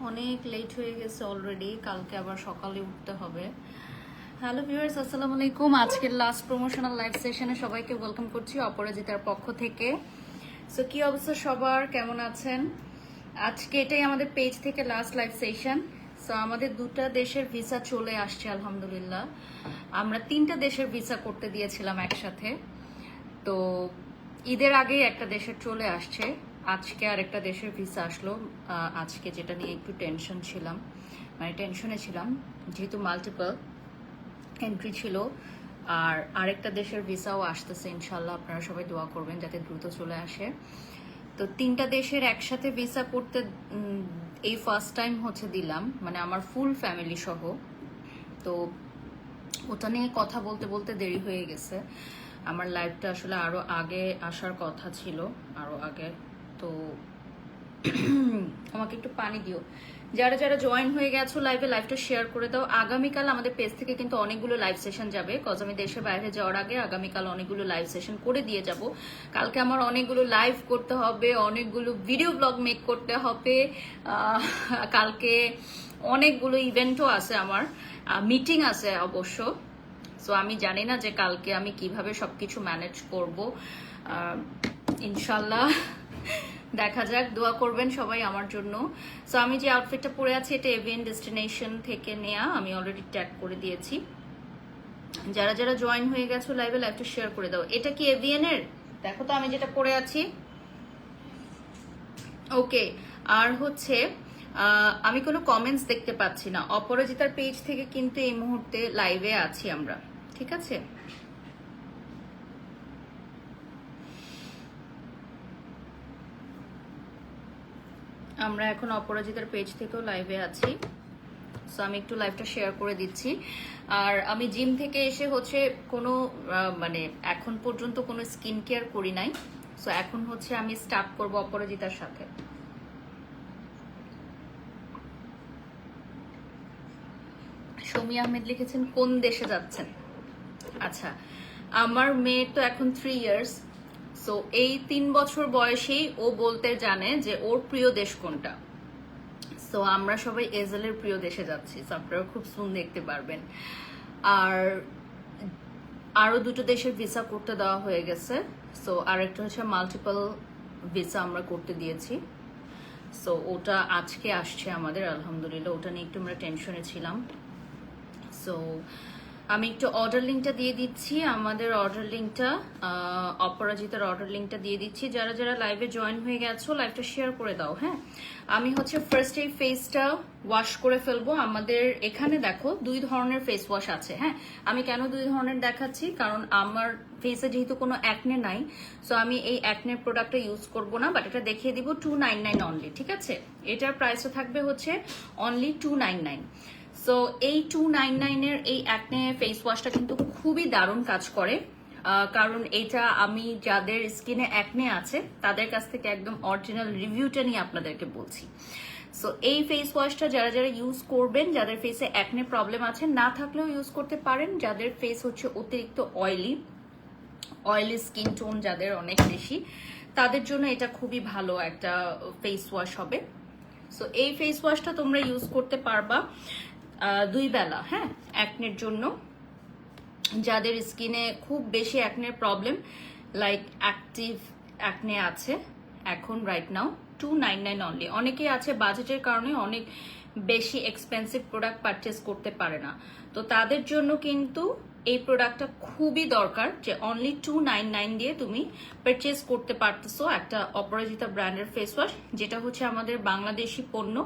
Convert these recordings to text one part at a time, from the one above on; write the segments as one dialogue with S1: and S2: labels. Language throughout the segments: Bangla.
S1: অনেক লেট হয়ে গেছে অলরেডি কালকে আবার সকালে উঠতে হবে। হ্যালো ভিউয়ার্স আসসালামু আলাইকুম। আজকের লাস্ট প্রমোশনাল লাইভ সেশনে সবাইকে ওয়েলকাম করছি অপরাজিতার পক্ষ থেকে। সো কি অবস্থা সবার? কেমন আছেন? আজকে এটাই আমাদের পেজ থেকে লাস্ট লাইভ সেশন সো আমাদের দুটা দেশের ভিসা চলে আসছে, আলহামদুলিল্লাহ। আমরা তিনটা দেশের ভিসা করতে দিয়েছিলাম একসাথে। তো, ঈদের আগেই একটা দেশের চলে আসছে। আজকে আর একটা দেশের ভিসা আসলো। আজকে যেটা নিয়ে একটু টেনশন ছিলাম। মানে টেনশনে ছিলাম, যেহেতু মাল্টিপল এন্ট্রি ছিল। আর আরেকটা দেশের ভিসাও আসতেছে ইনশাল্লাহ আপনারা সবাই দোয়া করবেন যাতে দ্রুত চলে আসে। তো তিনটা দেশের একসাথে ভিসা করতে এই ফার্স্ট টাইম হচ্ছে দিলাম। মানে আমার ফুল ফ্যামিলি সহ। তো ওটা নিয়ে কথা বলতে বলতে দেরি হয়ে গেছে। আমার লাইফটা আসলে আরও আগে আসার কথা ছিল, আরও আগে তো আমাকে একটু পানি দিও। যারা যারা জয়েন হয়ে গেছো লাইভে লাইভটা শেয়ার করে দাও। আগামীকাল আমাদের পেজ থেকে কিন্তু অনেকগুলো লাইভ সেশন যাবে। কজ আমি দেশের বাইরে যাওয়ার আগে আগামীকাল অনেকগুলো লাইভ সেশন করে দিয়ে যাব। কালকে আমার অনেকগুলো লাইভ করতে হবে, অনেকগুলো ভিডিও ব্লগ মেক করতে হবে। কালকে অনেকগুলো ইভেন্টও আছে আমার। মিটিং আছে অবশ্য। সো আমি জানি না যে কালকে আমি কীভাবে সবকিছু ম্যানেজ করব। ইনশাল্লাহ। দেখা যাক, দোয়া করবেন সবাই আমার জন্য। সো আমি যে আউটফিটটা পরে আছি, এটা এভিএন ডেস্টিনেশন থেকে নেয়া, আমি অলরেডি ট্যাগ করে দিয়েছি। যারা যারা জয়েন হয়ে গেছো লাইভে লাইভটা শেয়ার করে দাও। এটা কি এভিএন এর? দেখো তো, আমি যেটা পরে আছি। ওকে আর হচ্ছে আমি কোনো কমেন্টস দেখতে পাচ্ছি না। অপরাজিতার পেজ থেকে কিন্তু এই মুহূর্তে লাইভে আছি আমরা। ঠিক আছে? আমরা এখন অপরাজিতার পেজ থেকেও লাইভে আছি। সো আমি একটু লাইভটা শেয়ার করে দিচ্ছি। আর আমি জিম থেকে এসে হচ্ছে কোনো মানে এখন পর্যন্ত কোনো স্কিন কেয়ার করি নাই। সো এখন হচ্ছে আমি স্টার্ট করব অপরাজিতার সাথে। সমী আহমেদ লিখেছেন, কোন দেশে যাচ্ছেন? আচ্ছা আমার মেয়ে তো এখন থ্রি ইয়ার্স সো এই তিন বছর বয়সেই ও বলতে জানে যে ওর প্রিয় দেশ কোনটা। সো আমরা সবাই এজেলের প্রিয় দেশে যাচ্ছি। So, আপনারা খুব সুন দেখতে পারবেন। আর আরও দুটো দেশের ভিসা করতে দেওয়া হয়ে গেছে। সো আরেকটা হচ্ছে মাল্টিপল ভিসা আমরা করতে দিয়েছি। সো ওটা আজকে আসছে আমাদের, আলহামদুলিল্লাহ। ওটা নিয়ে একটু আমরা টেনশনে ছিলাম। সো আমি একটু অর্ডার লিঙ্কটা দিয়ে দিচ্ছি। আমাদের অর্ডার লিঙ্কটা অপরাজিতার অর্ডার লিঙ্কটা দিয়ে দিচ্ছি। যারা যারা লাইভে জয়েন হয়ে গেছো লাইভটা শেয়ার করে দাও হ্যাঁ? আমি হচ্ছে ফার্স্ট এই ফেসটা ওয়াশ করে ফেলব। আমাদের এখানে দেখো, দুই ধরনের ফেস ওয়াশ আছে হ্যাঁ? আমি কেন দুই ধরনের দেখাচ্ছি? কারণ আমার ফেসে যেহেতু কোনো অ্যাকনে নাই সো আমি এই অ্যাকনের প্রোডাক্টটা ইউজ করব না বাট এটা দেখিয়ে দিব টু নাইন নাইন অনলি ঠিক আছে? এটার প্রাইসও থাকবে হচ্ছে only two nine nine so এই টু নাইন নাইনের এই অ্যাকনে ফেস ওয়াশটা কিন্তু খুবই দারুণ কাজ করে। কারণ এটা আমি যাদের স্কিনে অ্যাকনে আছে, তাদের কাছ থেকে একদম অরিজিনাল রিভিউটা নিয়ে আপনাদেরকে বলছি। সো এই ফেস ওয়াশটা যারা যারা ইউজ করবেন, যাদের ফেসে অ্যাকনে প্রবলেম আছে, না থাকলেও ইউজ করতে পারেন। যাদের ফেস হচ্ছে অতিরিক্ত অয়েলি অয়েলি স্কিন টোন যাদের অনেক বেশি, তাদের জন্য এটা খুবই ভালো একটা ফেস ওয়াশ হবে। সো এই ফেস ওয়াশটা তোমরা ইউজ করতে পারবা। দুই বেলা হ্যাঁ? অ্যাকনের জন্য। যাদের স্কিনে খুব বেশি অ্যাকনের প্রবলেম লাইক অ্যাক্টিভ অ্যাকনে আছে এখন right now two nine nine only অনেকেই আছে বাজেটের কারণে অনেক বেশি এক্সপেন্সিভ প্রোডাক্ট পারচেস করতে পারে না। তো তাদের জন্য কিন্তু এই প্রোডাক্টটা খুবই দরকার যে অনলি টু নাইন নাইন দিয়ে তুমি পারচেস করতে পারতেছো একটা অপরাজিতা ব্র্যান্ডের ফেস ওয়াশ যেটা হচ্ছে আমাদের বাংলাদেশি পণ্য।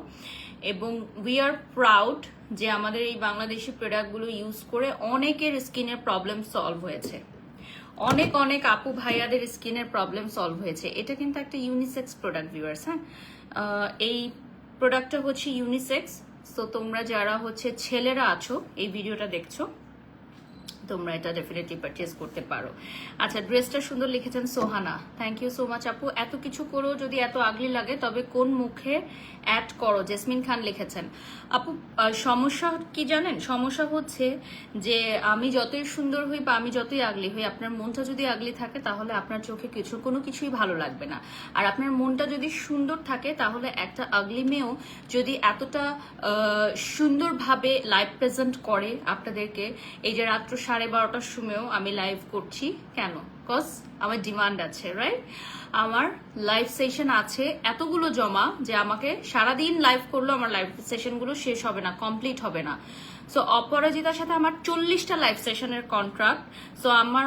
S1: এবং উই আর প্রাউড যে আমাদের এই বাংলাদেশি প্রোডাক্টগুলো ইউজ করে অনেকের স্কিনের প্রবলেম সলভ হয়েছে। অনেক অনেক আপু ভাইয়াদের স্কিনের প্রবলেম সলভ হয়েছে। এটা কিন্তু একটা ইউনিসেক্স প্রোডাক্ট ভিউয়ার্স হ্যাঁ? এই প্রোডাক্টটা হচ্ছে ইউনিসেক্স সো তোমরা যারা হচ্ছে ছেলেরা আছো, এই ভিডিওটা দেখছ। তোমরা এটা ডেফিনেটলি পারচেজ করতে পারো। আচ্ছা ড্রেসটা সুন্দর লিখেছেন Sohana. Thank you so much আপু। এত কিছু করো যদি এত আগলি লাগে, তবে কোন মুখে অ্যাড করো? জেসমিন খান লিখেছেন। আপু সমস্যা কি জানেন? সমস্যা হচ্ছে যে আমি যতই সুন্দর হই বা আমি যতই আগলি হই, আপনার মনটা যদি আগলি থাকে, তাহলে আপনার চোখে কিছু, কোনো কিছুই ভালো লাগবে না। আর আপনার মনটা যদি সুন্দর থাকে, তাহলে একটা আগলি মেয়েও যদি এতটা সুন্দরভাবে লাইভ প্রেজেন্ট করে আপনাদেরকে, এই যে রাত্র সাড়ে বারোটার সময়ও আমি লাইভ করছি। কেন? কজ আমার ডিমান্ড আছে রাইট আমার লাইভ সেশন আছে এতগুলো জমা যে আমাকে সারাদিন লাইভ করলেও আমার লাইভ সেশনগুলো শেষ হবে না কমপ্লিট হবে না। সো অপরাজিতার সাথে আমার চল্লিশটা লাইভ সেশনের কন্ট্রাক্ট সো আমার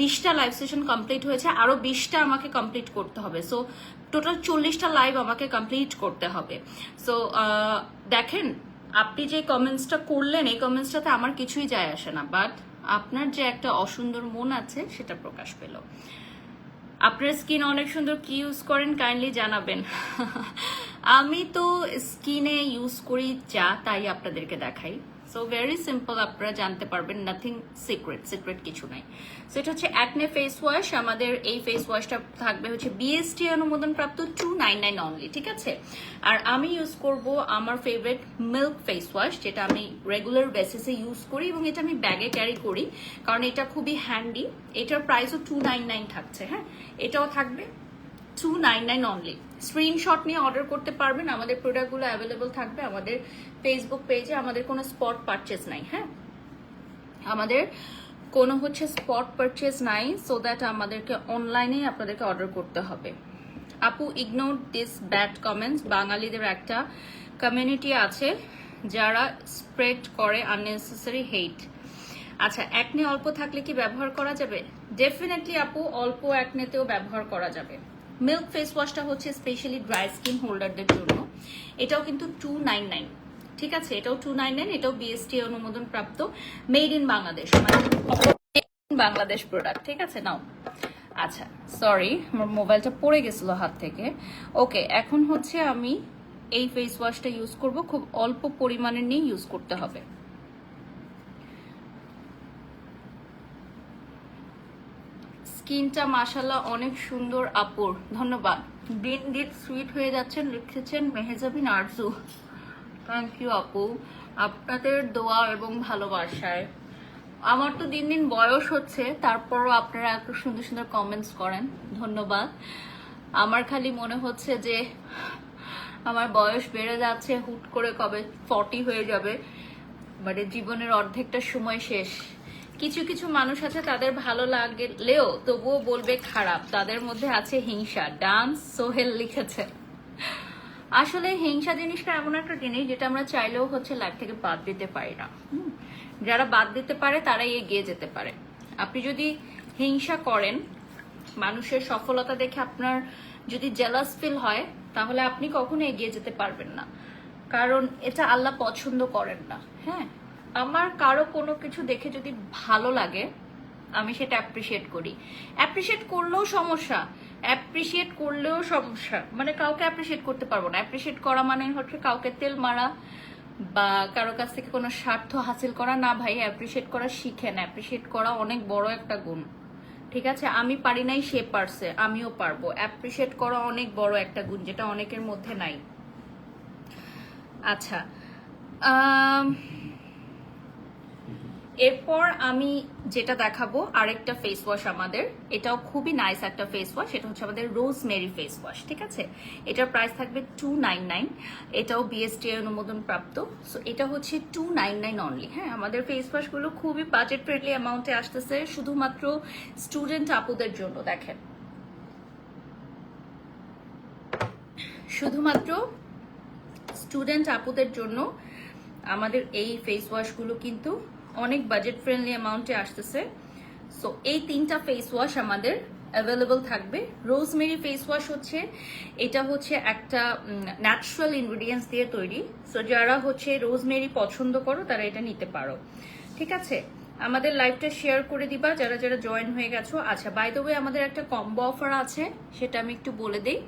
S1: বিশটা লাইভ সেশন কমপ্লিট হয়েছে, আরও বিশটা আমাকে কমপ্লিট করতে হবে। সো টোটাল চল্লিশটা লাইভ আমাকে কমপ্লিট করতে হবে। সো দেখেন, আপনি যে কমেন্টসটা করলেন, এই কমেন্টসটাতে আমার কিছুই যায় আসে না বাট আপনার যে একটা অসুন্দর মন আছে, সেটা প্রকাশ পেল। আপনার স্কিন অনেক সুন্দর, কি ইউজ করেন কাইন্ডলি জানাবেন। আমি তো স্কিনে ইউজ করি যা, তাই আপনাদেরকে দেখাই। সো ভেরি সিম্পল আপনারা জানতে পারবেন নাথিং সিক্রেট সিক্রেট কিছু নাই। সো এটা হচ্ছে অ্যাকনে ফেস ওয়াশ আমাদের এই ফেস ওয়াশটা থাকবে হচ্ছে বিএসটি অনুমোদন প্রাপ্ত টু নাইন নাইন অনলি ঠিক আছে? আর আমি ইউজ করব আমার ফেভারিট মিল্ক ফেস ওয়াশ যেটা আমি রেগুলার বেসিসে ইউজ করি এবং এটা আমি ব্যাগে ক্যারি করি, কারণ এটা খুবই হ্যান্ডি এটার প্রাইসও টু নাইন নাইন থাকছে হ্যাঁ? এটাও থাকবে। Two nine nine only screenshot নিয়ে অর্ডার করতে পারবেন। আমাদের প্রোডাক্টগুলো অ্যাভেলেবল থাকবে আমাদের ফেসবুক পেজে আমাদের কোনো স্পট পারচেজ নাই হ্যাঁ? আমাদের কোনো হচ্ছে স্পট পারচেজ নাই সো দ্যাট আমাদেরকে অনলাইনেই আপনাদেরকে অর্ডার করতে হবে। আপু ইগনোর দিস ব্যাড কমেন্টস বাঙালিদের একটা কমিউনিটি আছে যারা স্প্রেড করে আননেসেসারি হেট আচ্ছা একনে অল্প থাকলে কি ব্যবহার করা যাবে? ডেফিনেটলি আপু, অল্প একনেতেও ব্যবহার করা যাবে। মিল্ক ফেস ওয়াশটা হচ্ছে স্পেশালি ড্রাই স্কিন হোল্ডারদের জন্য। এটাও কিন্তু টু নাইন নাইন ঠিক আছে? এটাও টু নাইন নাইন এটাও বিএসটি অনুমোদন প্রাপ্ত। Made in Bangladesh Bangladesh product ঠিক আছে? নাও। আচ্ছা সরি আমার মোবাইলটা পড়ে গেছিল হাত থেকে। ওকে, এখন হচ্ছে আমি এই ফেস ওয়াশটা ইউজ করব। খুব অল্প পরিমাণের নিয়ে ইউজ করতে হবে। স্কিনটা মাসাল্লাহ অনেক সুন্দর, আপুর। ধন্যবাদ। দিন দিন সুইট হয়ে যাচ্ছেন, লিখেছেন মেহেজাবিন আরজু। থ্যাংক ইউ আপু। আপনাদের দোয়া এবং ভালোবাসায়। আমার তো দিন দিন বয়স হচ্ছে, তারপরও আপনারা এত সুন্দর সুন্দর কমেন্টস করেন। ধন্যবাদ। আমার খালি মনে হচ্ছে যে, আমার বয়স বেড়ে যাচ্ছে, হুট করে কবে ফর্টি হয়ে যাবে। মানে জীবনের অর্ধেকটা সময় শেষ। কিছু কিছু মানুষ আছে তাদের ভালো লাগলেও তবুও বলবে খারাপ। তাদের মধ্যে আছে হিংসা। ডান্স সোহেল লিখেছে, আসলে হিংসা জিনিসটা এমন একটা জিনিস যেটা আমরা চাইলেও হচ্ছে লাইফ থেকে বাদ দিতে পারি না? যারা বাদ দিতে পারে তারাই এগিয়ে যেতে পারে। আপনি যদি হিংসা করেন, মানুষের সফলতা দেখে আপনার যদি জেলাস ফিল হয়, তাহলে আপনি কখনো এগিয়ে যেতে পারবেন না। কারণ এটা আল্লাহ পছন্দ করেন না। হ্যাঁ আমার কারও কোনো কিছু দেখে যদি ভালো লাগে, আমি সেটা অ্যাপ্রিসিয়েট করি। অ্যাপ্রিসিয়েট করলেও সমস্যা অ্যাপ্রিসিয়েট করলেও সমস্যা। মানে কাউকে অ্যাপ্রিসিয়েট করতে পারব না। অ্যাপ্রিসিয়েট করা মানে হচ্ছে কাউকে তেল মারা বা কারও কাছ থেকে কোনো স্বার্থ হাসিল করা। না ভাই অ্যাপ্রিসিয়েট করা শিখেন অ্যাপ্রিসিয়েট করা অনেক বড় একটা গুণ। ঠিক আছে? আমি পারি নাই, সে পারছে, আমিও পারব। অ্যাপ্রিসিয়েট করা অনেক বড় একটা গুণ, যেটা অনেকের মধ্যে নাই। আচ্ছা এরপর আমি যেটা দেখাবো, আরেকটা ফেস ওয়াশ আমাদের। এটাও খুবই নাইস একটা ফেস ওয়াশ এটা হচ্ছে আমাদের রোজ মেরি ফেস ওয়াশ ঠিক আছে? এটার প্রাইস থাকবে টু নাইন নাইন এটাও বিএসটি অনুমোদন প্রাপ্ত। সো এটা হচ্ছে টু নাইন নাইন অনলি হ্যাঁ আমাদের ফেস ওয়াশগুলো খুবই বাজেট ফ্রেন্ডলি অ্যামাউন্টে আসতেছে। শুধুমাত্র স্টুডেন্ট আপুদের জন্য, দেখেন। শুধুমাত্র স্টুডেন্ট আপুদের জন্য আমাদের এই ফেস ওয়াশগুলো কিন্তু অনেক বাজেট ফ্রেন্ডলি অ্যামাউন্টে আসতেছে। সো এই তিনটা ফেস ওয়াশ আমাদের অ্যাভেলেবল থাকবে। রোজমেরি ফেস ওয়াশ হচ্ছে, এটা হচ্ছে একটা ন্যাচারাল ইনগ্রিডিয়েন্টস দিয়ে তৈরি। সো যারা হচ্ছে রোজমেরি পছন্দ করো, তারা এটা নিতে পারো। ঠিক আছে? আমাদের লাইভটা শেয়ার করে দিবা, যারা যারা জয়েন হয়ে গেছো। আচ্ছা বাই দ্য ওয়ে আমাদের একটা কম্বো অফার আছে, সেটা আমি একটু বলে দিই।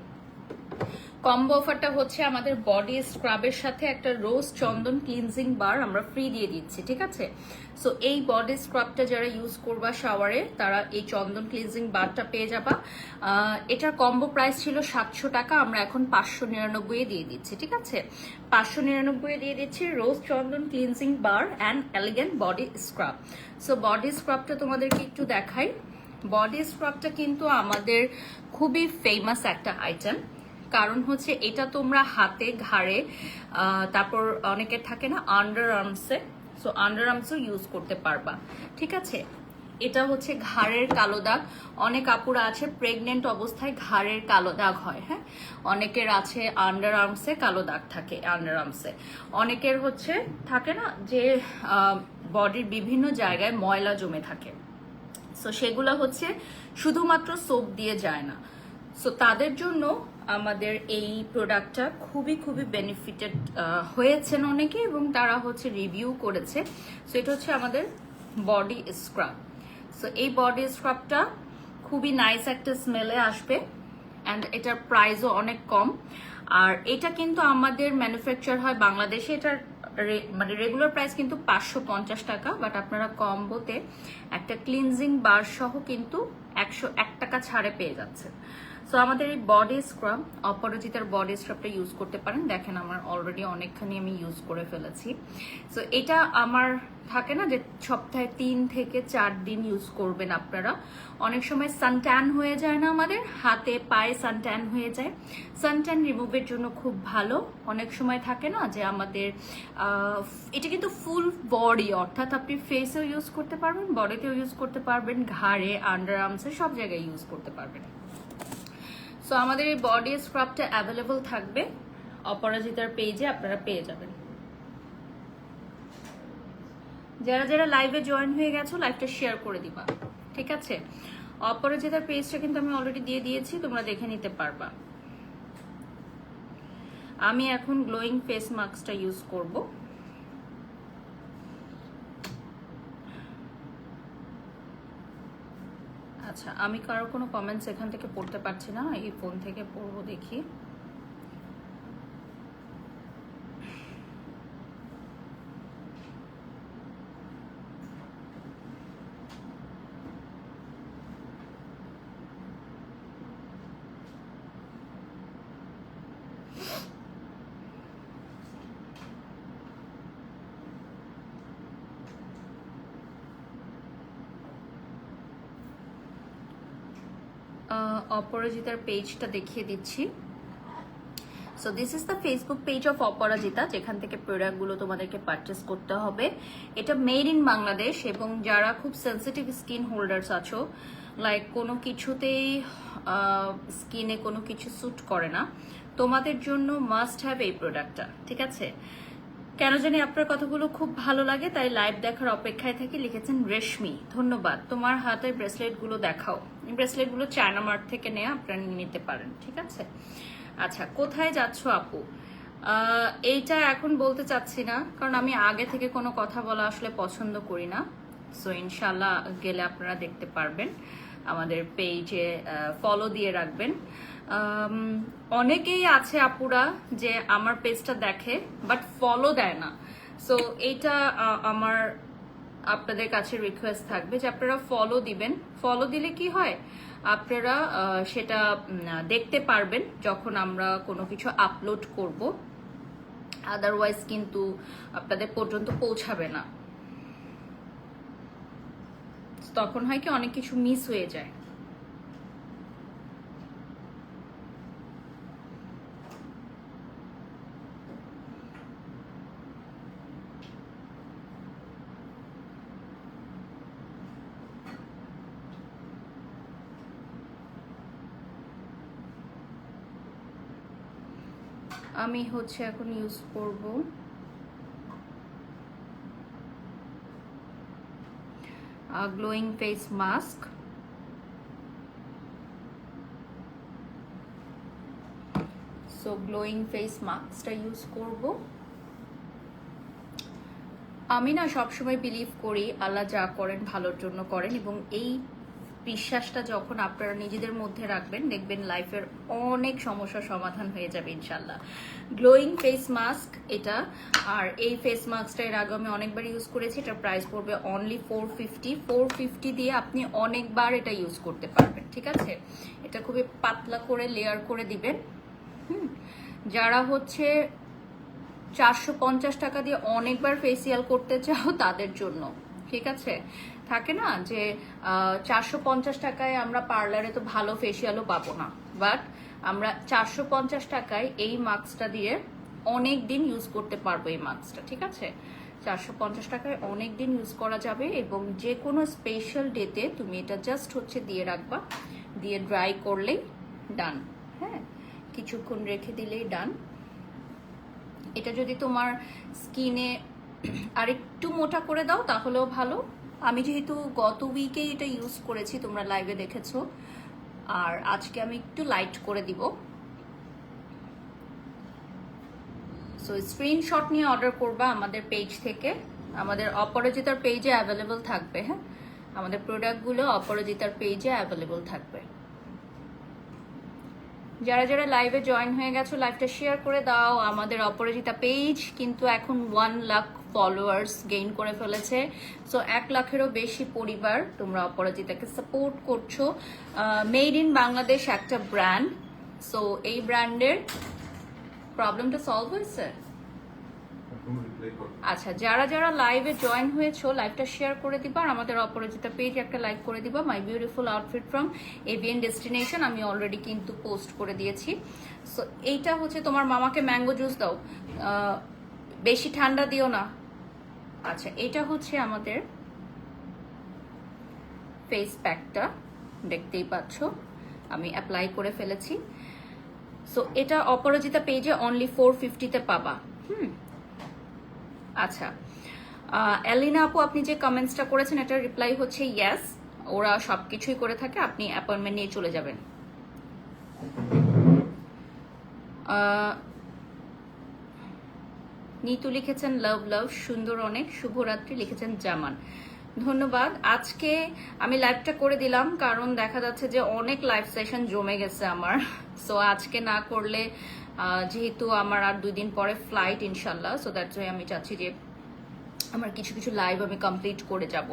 S1: কম্বো অফারটা হচ্ছে আমাদের বডি স্ক্রাবের সাথে একটা রোজ চন্দন ক্লিনজিং বার আমরা ফ্রি দিয়ে দিচ্ছি, ঠিক আছে? সো এই বডি স্ক্রাবটা যারা ইউজ করবা শাওয়ারে তারা এই চন্দন ক্লিনজিং বারটা পেয়ে যাবা। এটার কম্বো প্রাইস ছিল সাতশো টাকা, আমরা এখন পাঁচশো নিরানব্বই দিয়ে দিচ্ছি, ঠিক আছে? পাঁচশো নিরানব্বই দিয়ে দিচ্ছি rose chandan cleansing bar and elegant body scrub so body স্ক্রাবটা তোমাদেরকে একটু দেখাই। বডি স্ক্রাবটা কিন্তু আমাদের খুবই ফেমাস একটা আইটেম কারণ হচ্ছে এটা তোমরা হাতে, ঘাড়ে তারপর অনেকের থাকে না আন্ডার আর্মসে সো আন্ডার আর্মসও ইউজ করতে পারবা। ঠিক আছে? এটা হচ্ছে ঘাড়ের কালো দাগ। অনেক আপুরা আছে প্রেগনেন্ট অবস্থায় ঘাড়ের কালো দাগ হয় হ্যাঁ? অনেকের আছে আন্ডার আর্মসে কালো দাগ থাকে আন্ডার আর্মসে অনেকের হচ্ছে থাকে না যে বডির বিভিন্ন জায়গায় ময়লা জমে থাকে। সো সেগুলো হচ্ছে শুধুমাত্র সোপ দিয়ে যায় না। সো তাদের জন্য আমাদের এই প্রোডাক্টটা খুবই খুবই বেনিফিটেড হয়েছেন অনেকে এবং তারা হচ্ছে রিভিউ করেছে। সো এটা হচ্ছে আমাদের বডি স্ক্রাব সো এই বডি স্ক্রাবটা খুবই নাইস একটা স্মেলে আসবে অ্যান্ড এটার প্রাইসও অনেক কম। আর এটা কিন্তু আমাদের ম্যানুফ্যাকচার হয় বাংলাদেশে। এটার মানে রেগুলার প্রাইস কিন্তু পাঁচশো পঞ্চাশ টাকা বাট আপনারা কম্বোতে একটা ক্লিনজিং বার সহ কিন্তু একশো এক টাকা ছাড়ে পেয়ে যাচ্ছেন। সো আমাদের এই বডি স্ক্রাব অপরাজিতার বডি স্ক্রাবটা ইউজ করতে পারেন। দেখেন আমার অলরেডি অনেকখানি আমি ইউজ করে ফেলেছি। সো এটা আমার থাকে না যে সপ্তাহে তিন থেকে চার দিন ইউজ করবেন আপনারা। অনেক সময় সানট্যান হয়ে যায় না আমাদের, হাতে পায়ে সানট্যান হয়ে যায়। সানট্যান রিমুভের জন্য খুব ভালো। অনেক সময় থাকে না যে আমাদের এটা কিন্তু ফুল বডি অর্থাৎ আপনি ফেসেও ইউজ করতে পারবেন বডিতেও ইউজ করতে পারবেন, ঘাড়ে আন্ডার আর্মসে সব জায়গায় ইউজ করতে পারবেন। সো আমাদের এই বডি স্ক্রাবটা অ্যাভেলেবল থাকবে। অপরাজিতার পেজে আপনারা পেয়ে যাবেন। যারা যারা লাইভে জয়েন হয়ে গেছো লাইভটা শেয়ার করে দিবা। ঠিক আছে? অপরাজিতার পেজটা কিন্তু আমি অলরেডি দিয়ে দিয়েছি, তোমরা দেখে নিতে পারবা। আমি এখন গ্লোয়িং ফেস মাস্কটা ইউজ করব। আচ্ছা আমি কারও কোনো কমেন্টস এখান থেকে পড়তে পারছি না। এই ফোন থেকে পড়ব দেখি। অপরাজিতার পেজটা দেখিয়ে দিচ্ছি। So this is the Facebook page of Aparajita, যেখান থেকে প্রোডাক্টগুলো তোমাদেরকে পারচেস করতে হবে। এটা মেড ইন বাংলাদেশ এবং যারা খুব সেন্সিটিভ স্কিন হোল্ডার্স আছো লাইক কোনো কিছুতেই স্কিনে কোনো কিছু স্যুট করে না, তোমাদের জন্য মাস্ট হ্যাভ এই প্রোডাক্টটা ঠিক আছে? কেন জানি আপনার কথাগুলো খুব ভালো লাগে, তাই লাইভ দেখার অপেক্ষায় থেকে, লিখেছেন রেশমি। ধন্যবাদ। তোমার হাতের ব্রেসলেটগুলো দেখাও। ব্রেসলেটগুলো চায়না মার্ট থেকে নেওয়া আপনারা নিতে পারেন, ঠিক আছে? আচ্ছা কোথায় যাচ্ছ আপু? এইটা এখন বলতে চাচ্ছি না, কারণ আমি আগে থেকে কোনো কথা বলা আসলে পছন্দ করি না। সো ইনশাল্লাহ গেলে আপনারা দেখতে পারবেন। আমাদের পেজে ফলো দিয়ে রাখবেন। অনেকেই আছে আপুরা যে আমার পেজটা দেখে বাট ফলো দেয় না। সো এইটা আমার আপনাদের কাছে রিকোয়েস্ট থাকবে যে আপনারা ফলো দিবেন। ফলো দিলে কি হয়? আপনারা সেটা দেখতে পারবেন যখন আমরা কোনো কিছু আপলোড করব। আদারওয়াইজ কিন্তু আপনাদের পর্যন্ত পৌঁছাবে না। তখন হয় কি, অনেক কিছু মিস হয়ে যায়। আমি হচ্ছে এখন ইউজ করব। Glowing face mask so glowing face মাস্কটা ইউজ করব। আমি না সবসময় বিলিভ করি, আল্লাহ যা করেন ভালোর জন্য করেন এবং এই বিশ্বাসটা যখন আপনারা নিজেদের মধ্যে রাখবেন, দেখবেন লাইফের অনেক সমস্যার সমাধান হয়ে যাবে ইনশাল্লাহ গ্লোয়িং ফেস মাস্ক এটা, আর এই ফেস মাস্কটা এর আগে আমি অনেকবার ইউজ করেছি, এটার প্রাইস পড়বে only four fifty four fifty দিয়ে আপনি অনেকবার এটা ইউজ করতে পারবেন, ঠিক আছে? এটা খুবই পাতলা করে লেয়ার করে দিবেন। হুম, যারা হচ্ছে চারশো পঞ্চাশ টাকা দিয়ে অনেকবার ফেসিয়াল করতে চাও তাদের জন্য, ঠিক আছে? থাকে না যে চারশো পঞ্চাশ টাকায় আমরা পার্লারে তো ভালো ফেসিয়ালও পাবো না। বাট আমরা চারশো পঞ্চাশ টাকায় এই মাস্কটা দিয়ে অনেক দিন ইউজ করতে পারব এই মাস্কটা ঠিক আছে? চারশো পঞ্চাশ টাকায় অনেক দিন ইউজ করা যাবে এবং যে কোনো স্পেশাল ডেতে তুমি এটা জাস্ট হচ্ছে দিয়ে রাখবা, দিয়ে ড্রাই করলেই ডান হ্যাঁ? কিছুক্ষণ রেখে দিলেই ডান এটা যদি তোমার স্কিনে আর একটু মোটা করে দাও তাহলেও ভালো। আমি যেহেতু গত উইকেই এটা ইউজ করেছি, তোমরা লাইভে দেখেছ। আর আজকে আমি একটু লাইট করে দিব। সো স্ক্রিনশট নিয়ে অর্ডার করবা আমাদের পেজ থেকে। আমাদের অপরাজিতার পেজে অ্যাভেলেবল থাকবে হ্যাঁ? আমাদের প্রোডাক্টগুলো অপরাজিতার পেজে অ্যাভেলেবল থাকবে। যারা যারা লাইভে জয়েন হয়ে গেছো লাইভটা শেয়ার করে দাও। আমাদের অপরাজিতা পেজ কিন্তু এখন ওয়ান লাখ ফলোয়ার্স গেইন করে ফেলেছে। সো এক লাখেরও বেশি পরিবার তোমরা অপরাজিতাকে সাপোর্ট করছ। মেড ইন বাংলাদেশ একটা ব্র্যান্ড সো এই ব্র্যান্ডের প্রবলেমটা সলভ হয়েছে? আচ্ছা যারা যারা লাইভে জয়েন হয়েছো লাইভটা শেয়ার করে দিবা আর আমাদের অপরাজিতা পেজ একটা লাইক করে দিবা। My beautiful outfit from AVN destination আমি অলরেডি কিন্তু পোস্ট করে দিয়েছি। সো এইটা হচ্ছে তোমার মামাকে ম্যাঙ্গো জুস দাও। বেশি ঠান্ডা দিও না। আচ্ছা এটা হচ্ছে আমাদের ফেস প্যাকটা দেখতেই পাচ্ছ, আমি অ্যাপ্লাই করে ফেলেছি। সো এটা অপরাজিতা পেজে অনলি ফোর ফিফটিতে পাবা। হুম। আচ্ছা এলিনা আপু, আপনি যে কমেন্টসটা করেছেন, এটার রিপ্লাই হচ্ছে ইয়েস ওরা সবকিছুই করে থাকে, আপনি অ্যাপয়েন্টমেন্ট নিয়ে চলে যাবেন। নিতু লিখেছেন লাভ লাভ, সুন্দর অনেক, শুভরাত্রি লিখেছেন জামান। ধন্যবাদ। আজকে আমি লাইভটা করে দিলাম, কারণ দেখা যাচ্ছে যে অনেক লাইভ সেশন জমে গেছে আমার। সো আজকে না করলে যেহেতু আমার আর দুই দিন পরে ফ্লাইট ইনশাল্লাহ সো দ্যাটস ওয়াই আমি চাচ্ছি যে আমার কিছু কিছু লাইভ আমি কমপ্লিট করে যাব।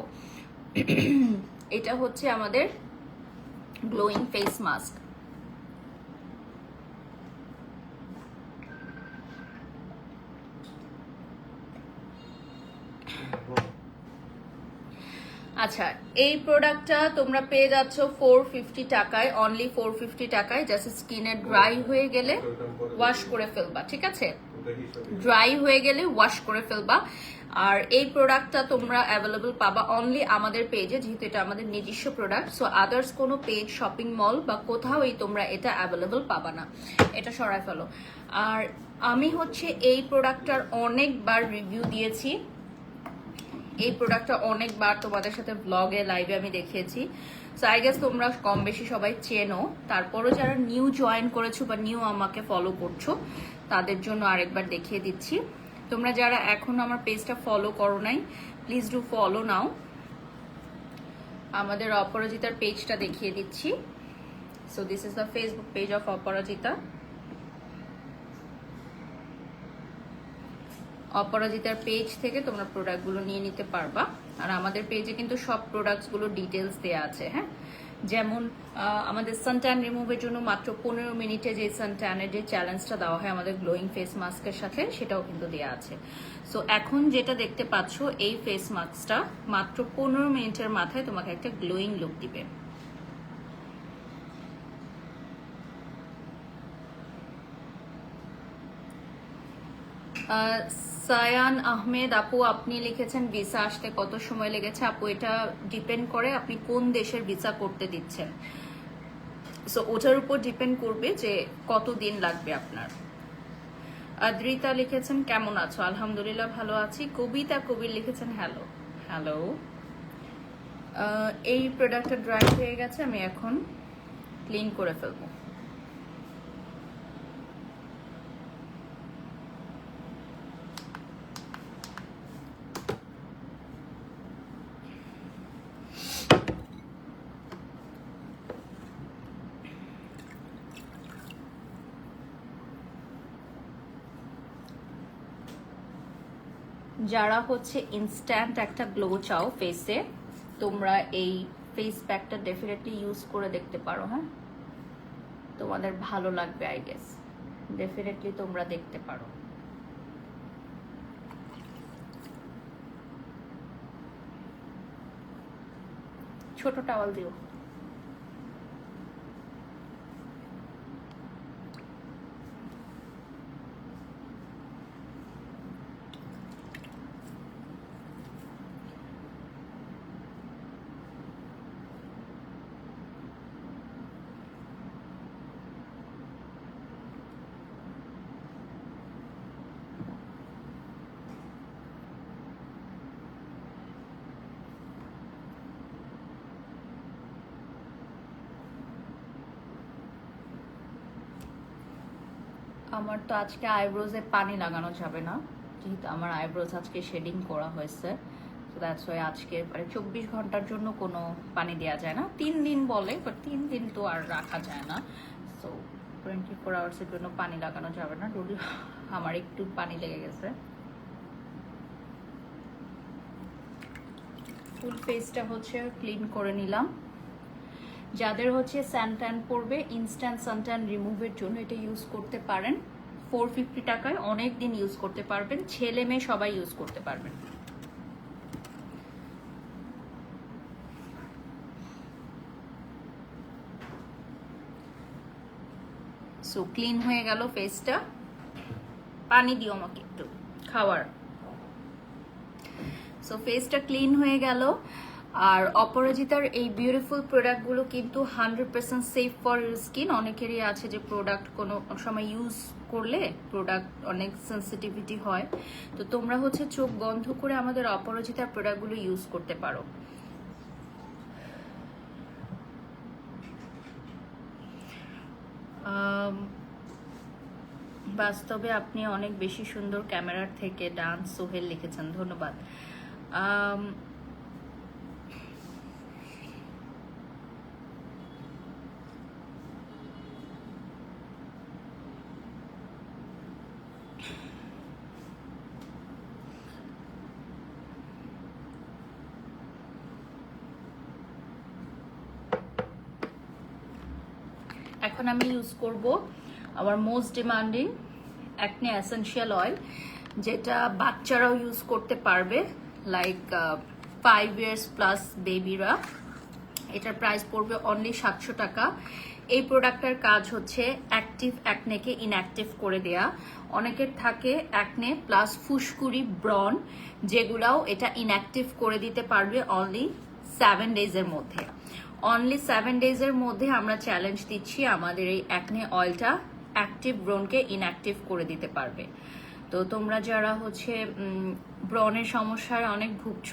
S1: এটা হচ্ছে আমাদের গ্লোয়িং ফেস মাস্ক আচ্ছা এই প্রোডাক্টটা তোমরা পেয়ে যাচ্ছ ফোর ফিফটি টাকায় অনলি ফোর ফিফটি টাকায় জাস্ট স্কিনে ড্রাই হয়ে গেলে ওয়াশ করে ফেলবা, ঠিক আছে? ড্রাই হয়ে গেলে ওয়াশ করে ফেলবা। আর এই প্রোডাক্টটা তোমরা অ্যাভেলেবল পাবা অনলি আমাদের পেজে যেহেতু এটা আমাদের নিজস্ব প্রোডাক্ট সো আদার্স কোনো পেজ শপিং মল বা কোথাওই তোমরা এটা অ্যাভেলেবল পাবা না। এটা সরাই ফেলো। আর আমি হচ্ছে এই প্রোডাক্টটার অনেকবার রিভিউ দিয়েছি। এই প্রোডাক্টটা অনেকবার তোমাদের সাথে ব্লগে লাইভে আমি দেখিয়েছি। সো আই গেস তোমরা কম বেশি সবাই চেনো। তারপরও যারা নিউ জয়েন করেছ বা নিউ আমাকে ফলো করছ, তাদের জন্য আরেকবার দেখিয়ে দিচ্ছি। তোমরা যারা এখনও আমার পেজটা ফলো করো নাই প্লিজ ডু ফলো নাও আমাদের অপরাজিতার পেজটা দেখিয়ে দিচ্ছি। So this is the Facebook page of Aparajita. অপরাজিতার page থেকে তোমরা প্রোডাক্টগুলো নিয়ে নিতে পারবা। আর আমাদের পেজে কিন্তু সব প্রোডাক্টসগুলো ডিটেলস দেওয়া আছে হ্যাঁ? যেমন আমাদের সানট্যান রিমুভের জন্য মাত্র পনেরো মিনিটে যে সানট্যানের যে চ্যালেঞ্জটা দেওয়া হয় আমাদের গ্লোয়িং ফেস মাস্কের সাথে সেটাও কিন্তু দেওয়া আছে। সো এখন যেটা দেখতে পাচ্ছ এই ফেস মাস্কটা মাত্র পনেরো মিনিটের মাথায় তোমাকে একটা গ্লোয়িং লুক দিবে। আহ, সায়ান আহমেদ, আপু, আপনি লিখেছেন ভিসা আসতে কত সময় লেগেছে? আপু, এটা ডিপেন্ড করে আপনি কোন দেশের ভিসা করতে দিচ্ছেন। সো ওটার উপর ডিপেন্ড করবে যে কত দিন লাগবে আপনার। আদ্রিতা লিখেছেন, কেমন আছো? আলহামদুলিল্লাহ ভালো আছি। কবিতা কবির লিখেছেন, হ্যালো। হ্যালো। এই প্রোডাক্টটা ড্রাই হয়ে গেছে, আমি এখন ক্লিন করে ফেলব। যারা হচ্ছে ইনস্ট্যান্ট একটা গ্লো চাও ফেসে তোমরা এই ফেস প্যাকটা ডেফিনেটলি ইউজ করে দেখতে পারো হ্যাঁ? তোমাদের ভালো লাগবে আই গেস ডেফিনেটলি তোমরা দেখতে পারো। ছোট টাওয়াল দিও। আমার তো আজকে আইব্রোজে পানি লাগানো যাবে না। যেহেতু আমার আইব্রোজ আজকে শেডিং করা হয়েছে। দ্যাটস ওয়াই আজকে মানে চব্বিশ ঘণ্টার জন্য কোনো পানি দেওয়া যায় না। তিন দিন বলে বাট তিন দিন তো আর রাখা যায় না। সো টোয়েন্টি ফোর আওয়ার্সের জন্য পানি লাগানো যাবে না। যদি আমার একটু পানি লেগে গেছে। ফুল ফেসটা হচ্ছে ক্লিন করে নিলাম। যাদের হচ্ছে স্যানট্যান পড়বে ইনস্ট্যান্ট সানট্যান রিমুভের জন্য এটা ইউজ করতে পারেন। ফোর ফিফটি টাকায় অনেক দিন ইউজ করতে পারবেন, ছেলে মেয়ে সবাই ইউজ করতে পারবেন। সো ক্লিন হয়ে গেল ফেসটা পানি দিও আমাকে একটু, খাওয়ার। সো ফেসটা ক্লিন হয়ে গেল। আর অপরাজিতার এই বিউটিফুল প্রোডাক্টগুলো কিন্তু hundred percent safe for skin অনেকেরই আছে যে প্রোডাক্ট কোনো সময় ইউজ করলে প্রোডাক্ট অনেক সেন্সিটিভিটি হয়। তো তোমরা হচ্ছে চোখ বন্ধ করে আমাদের অপরাজিতার প্রোডাক্টগুলো ইউজ করতে পারো। বাস্তবে আপনি অনেক বেশি সুন্দর ক্যামেরার থেকে ডান্স সোহেল লিখেছেন, ধন্যবাদ। এখন আমি ইউজ করব আমার most demanding acne essential oil যেটা বাচ্চারাও ইউজ করতে পারবে লাইক ফাইভ ইয়ার্স প্লাস বেবিরা এটার প্রাইস পড়বে অনলি সাতশো টাকা। এই প্রোডাক্টটার কাজ হচ্ছে অ্যাক্টিভ অ্যাকনেকে ইনঅ্যাক্টিভ করে দেয়া। অনেকের থাকে অ্যাকনে প্লাস ফুসকুড়ি ব্রন যেগুলাও এটা ইনঅ্যাক্টিভ করে দিতে পারবে অনলি সেভেন ডেজের মধ্যে। অনলি সেভেন ডেজের মধ্যে আমরা চ্যালেঞ্জ দিচ্ছি আমাদের এই অ্যাকনে অয়েলটা অ্যাক্টিভ ব্রনকে ইনঅ্যাক্টিভ করে দিতে পারবে। তো তোমরা যারা হচ্ছে ব্রনের সমস্যায় অনেক ভুগছ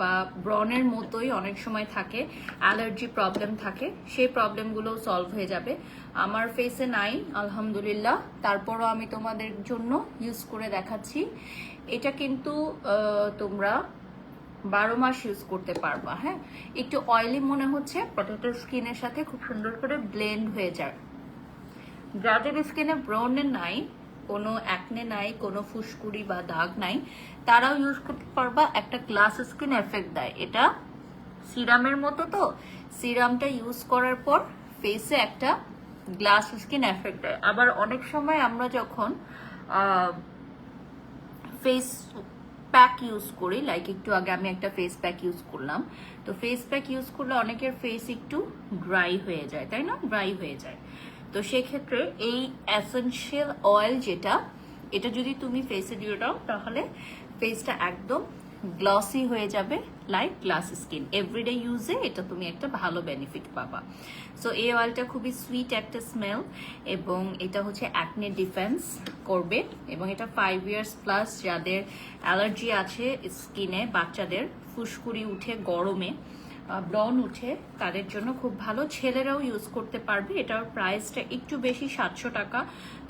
S1: বা ব্রনের মতোই অনেক সময় থাকে অ্যালার্জি প্রবলেম থাকে, সেই প্রবলেমগুলো সলভ হয়ে যাবে। আমার ফেসে নাই, আলহামদুলিল্লাহ। তারপরও আমি তোমাদের জন্য ইউজ করে দেখাচ্ছি। এটা কিন্তু তোমরা বারো মাস ইউজ করতে পারবা হ্যাঁ? একটু অয়েলি মনে হচ্ছে পটেটো স্কিনের সাথে খুব সুন্দর করে ব্লেন্ড হয়ে যায় যাদের স্কিনে ব্রনের নাই, কোনো অ্যাকনে নাই, কোনো ফুসকুড়ি বা দাগ নাই, তারাও ইউজ করতে পারবা, একটা গ্লাস স্কিন এফেক্ট দেয়। এটা সিরামের মতো তো, সিরামটা ইউজ করার পর ফেসে একটা গ্লাস স্কিন এফেক্ট দেয়। আবার অনেক সময় আমরা যখন ফেস প্যাক ইউজ করি। লাইক একটু আগে আমি একটা ফেস প্যাক ইউজ করলাম। তো ফেস প্যাক ইউজ করলে অনেকের ফেস একটু ড্রাই হয়ে যায়, তাই না? ড্রাই হয়ে যায়। তো সেক্ষেত্রে এই অ্যাসেন্সিয়াল অয়েল যেটা, এটা যদি তুমি ফেসে দিয়ে দাও, তাহলে ফেসটা একদম গ্লসি হয়ে যাবে লাইক গ্লাস স্কিন এভরিডে ইউজে এটা তুমি একটা ভালো বেনিফিট পাবা। সো এই অয়েলটা খুবই সুইট একটা স্মেল এবং এটা হচ্ছে অ্যাকনে ডিফেন্স করবে এবং এটা ফাইভ ইয়ার্স প্লাস যাদের অ্যালার্জি আছে স্কিনে বাচ্চাদের, ফুসকুড়ি উঠে, গরমে ব্রন উঠে, তাদের জন্য খুব ভালো। ছেলেরাও ইউজ করতে পারবে। এটার প্রাইসটা একটু বেশি, সাতশো টাকা।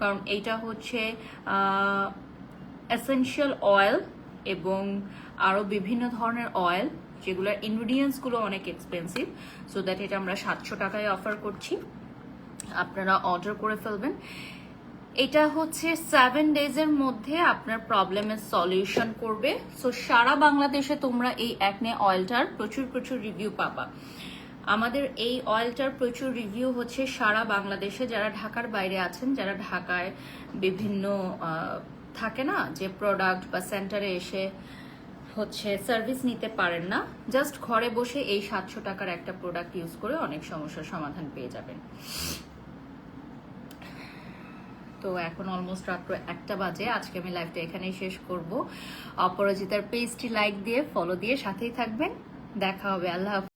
S1: কারণ এইটা হচ্ছে এসেনশিয়াল অয়েল এবং আরও বিভিন্ন ধরনের অয়েল যেগুলোর ইনগ্রিডিয়েন্টসগুলো অনেক এক্সপেন্সিভ সো দ্যাট এটা আমরা সাতশো টাকায় অফার করছি। আপনারা অর্ডার করে ফেলবেন। এটা হচ্ছে সেভেন ডেজের মধ্যে আপনার প্রবলেমের সলিউশন করবে। সো সারা বাংলাদেশে তোমরা এই অ্যাকনে অয়েলটার প্রচুর প্রচুর রিভিউ পাবা। আমাদের এই অয়েলটার প্রচুর রিভিউ হচ্ছে সারা বাংলাদেশে। যারা ঢাকার বাইরে আছেন, যারা ঢাকায় বিভিন্ন থাকে না, যে প্রোডাক্ট বা সেন্টারে এসে হচ্ছে সার্ভিস নিতে পারেন না। জাস্ট ঘরে বসে এই সাতশো টাকার একটা প্রোডাক্ট ইউজ করে অনেক সমস্যার সমাধান পেয়ে যাবেন। তো এখন অলমোস্ট রাত্র একটা বাজে। আজকে আমি লাইভটা এখানেই শেষ করব। অপরাজিতার পেজটি লাইক দিয়ে ফলো দিয়ে সাথেই থাকবেন। দেখা হবে। আল্লাহ।